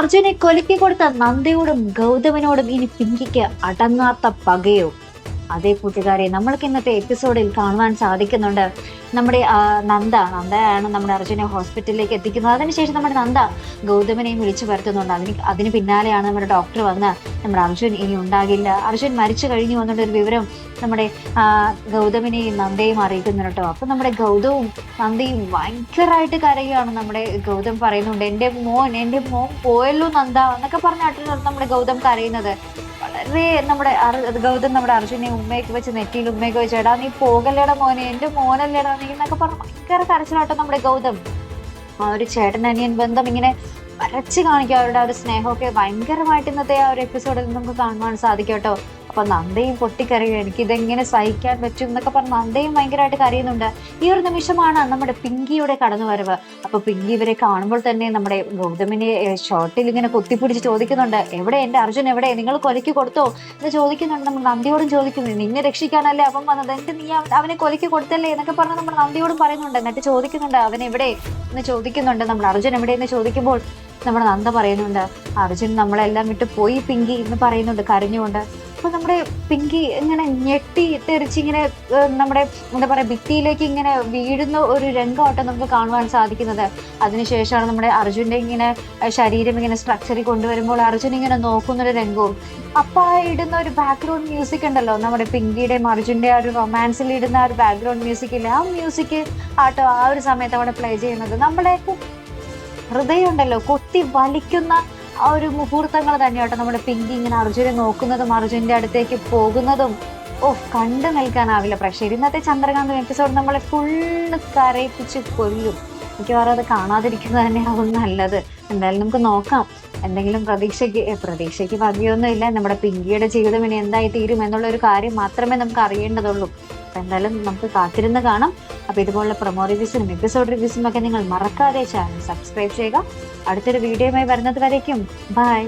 അർജുനെ കൊലക്കി കൊടുത്ത നന്ദയോടും ഗൗതമനോടും ഇനി പിങ്കിക്ക് അടങ്ങാത്ത പകയോ? അതേ കൂട്ടുകാരെ നമ്മൾക്ക് ഇന്നത്തെ എപ്പിസോഡിൽ കാണുവാൻ സാധിക്കുന്നുണ്ട് നമ്മുടെ നന്ദ. നന്ദയാണ് നമ്മുടെ അർജുനെ ഹോസ്പിറ്റലിലേക്ക് എത്തിക്കുന്നത്. അതിനുശേഷം നമ്മുടെ നന്ദ ഗൗതമനെയും വിളിച്ചു വരുത്തുന്നുണ്ട്. അതിന് അതിന് പിന്നാലെയാണ് നമ്മുടെ ഡോക്ടർ വന്ന് നമ്മുടെ അർജുൻ ഇനി ഉണ്ടാകില്ല. അർജുൻ മരിച്ചു കഴിഞ്ഞു എന്നുള്ള വിവരം നമ്മുടെ ഗൗതമിനെയും നന്ദയും അറിയിക്കുന്നു കേട്ടോ. അപ്പൊ നമ്മുടെ ഗൗതവും നന്ദയും ഭയങ്കരമായിട്ട് കരയുകയാണ് നമ്മുടെ ഗൗതം പറയുന്നുണ്ട് എന്റെ മോൻ എന്റെ മോൻ പോയല്ലോ നന്ദ എന്നൊക്കെ പറഞ്ഞിട്ടാണ് നമ്മുടെ ഗൗതം കരയുന്നത്. വളരെ നമ്മുടെ ഗൗതം നമ്മുടെ അർജുനെ ഉമ്മയൊക്കെ വെച്ച് നെറ്റിയിൽ ഉമ്മയൊക്കെ വെച്ച് എടാ നീ പോകല്ലേടാ മോനെ എന്റെ മോനല്ലേടാ നീ എന്നൊക്കെ പറഞ്ഞ് ഭയങ്കര കരച്ചിലാട്ടോ നമ്മുടെ ഗൗതം. ആ ഒരു ചേട്ടൻ അനിയൻ ബന്ധം ഇങ്ങനെ വരച്ച് കാണിക്കുക അവരുടെ ആ ഒരു സ്നേഹമൊക്കെ ഭയങ്കരമായിട്ട് ഇന്നത്തെ ആ ഒരു എപ്പിസോഡിൽ നമുക്ക് കാണുവാൻ സാധിക്കും കേട്ടോ. അപ്പൊ നന്ദയും പൊട്ടിക്കറിയും എനിക്ക് ഇതെങ്ങനെ സഹിക്കാൻ പറ്റും എന്നൊക്കെ പറഞ്ഞ് നന്ദയും ഭയങ്കരമായിട്ട് കരയുന്നുണ്ട്. ഈ ഒരു നിമിഷമാണ് നമ്മുടെ പിങ്കിയുടെ കടന്നു വരവ് അപ്പൊ പിങ്കി ഇവരെ കാണുമ്പോൾ തന്നെ നമ്മുടെ ഗൗതമിനെ ഷോർട്ടിൽ ഇങ്ങനെ കുത്തിപ്പിടിച്ച് ചോദിക്കുന്നുണ്ട് എവിടെ എന്റെ അർജുൻ? എവിടെ? നിങ്ങൾ കൊലയ്ക്ക് കൊടുത്തോ? എന്ന് ചോദിക്കുന്നുണ്ട് നമ്മൾ നന്ദിയോടും ചോദിക്കുന്നു നിന്നെ രക്ഷിക്കാനല്ലേ അവൻ വന്നത്? എന്നിട്ട് നീ അവനെ കൊലയ്ക്ക് കൊടുത്തല്ലേ? എന്നൊക്കെ പറഞ്ഞ് നമ്മൾ നന്ദിയോടും പറയുന്നുണ്ട്. എന്നിട്ട് ചോദിക്കുന്നുണ്ട് അവൻ എവിടെ? എന്ന് ചോദിക്കുന്നുണ്ട് നമ്മൾ അർജുൻ എവിടെ? എന്ന് ചോദിക്കുമ്പോൾ നമ്മുടെ നന്ദ പറയുന്നുണ്ട് അർജുൻ നമ്മളെല്ലാം വിട്ട് പോയി പിങ്കി എന്ന് പറയുന്നുണ്ട് കരഞ്ഞുകൊണ്ട്. അപ്പൊ നമ്മുടെ പിങ്കി ഇങ്ങനെ ഞെട്ടി തെറിച്ച് ഇങ്ങനെ നമ്മുടെ എന്താ പറയുക ഭിത്തിയിലേക്ക് ഇങ്ങനെ വീഴുന്ന ഒരു രംഗമായിട്ട് നമുക്ക് കാണുവാൻ സാധിക്കുന്നത്. അതിനുശേഷമാണ് നമ്മുടെ അർജുന്റെ ഇങ്ങനെ ശരീരം ഇങ്ങനെ സ്ട്രക്ചറിൽ കൊണ്ടുവരുമ്പോൾ അർജുൻ ഇങ്ങനെ നോക്കുന്ന ഒരു രംഗവും. അപ്പൊ ആ ഇടുന്ന ഒരു ബാക്ക്ഗ്രൗണ്ട് മ്യൂസിക് ഉണ്ടല്ലോ നമ്മുടെ പിങ്കിയുടെയും അർജുന്റെ ആ ഒരു റൊമാൻസിൽ ഇടുന്ന ആ ഒരു ബാക്ക്ഗ്രൗണ്ട് മ്യൂസിക് ഇല്ലേ? ആ മ്യൂസിക് ആട്ടോ ആ ഒരു സമയത്ത് അവിടെ പ്ലേ ചെയ്യുന്നത്. നമ്മുടെ ഹൃദയം ഉണ്ടല്ലോ കൊത്തി വലിക്കുന്ന ആ ഒരു മുഹൂർത്തങ്ങൾ തന്നെയാട്ടോ നമ്മുടെ പിങ്കി ഇങ്ങനെ അർജുനെ നോക്കുന്നതും അർജുന്റെ അടുത്തേക്ക് പോകുന്നതും. ഓ കണ്ടു നിൽക്കാനാവില്ല. പക്ഷേ ഇന്നത്തെ ചന്ദ്രകാന്തം എപ്പിസോഡ് നമ്മളെ ഫുള്ള് കരയിപ്പിച്ച് കൊല്ലും. മിക്കവാറും അത് കാണാതിരിക്കുന്നത് തന്നെയാവും നല്ലത്. എന്തായാലും നമുക്ക് നോക്കാം. എന്തെങ്കിലും പ്രതീക്ഷയ്ക്ക് പ്രതീക്ഷയ്ക്ക് ഇല്ല നമ്മുടെ പിങ്കിയുടെ ജീവിതം ഇനി എന്തായി തീരും എന്നുള്ള ഒരു കാര്യം മാത്രമേ നമുക്ക് അറിയേണ്ടതുള്ളൂ. അപ്പം എന്തായാലും നമുക്ക് കാത്തിരുന്ന് കാണാം. അപ്പോൾ ഇതുപോലുള്ള പ്രൊമോ റിവ്യൂസിനും എപ്പിസോഡ് റിവ്യൂസിനും ഒക്കെ നിങ്ങൾ മറക്കാതെ ചാനൽ സബ്സ്ക്രൈബ് ചെയ്യുക. അടുത്തൊരു വീഡിയോയുമായി വരുന്നത് വരേക്കും. ബൈ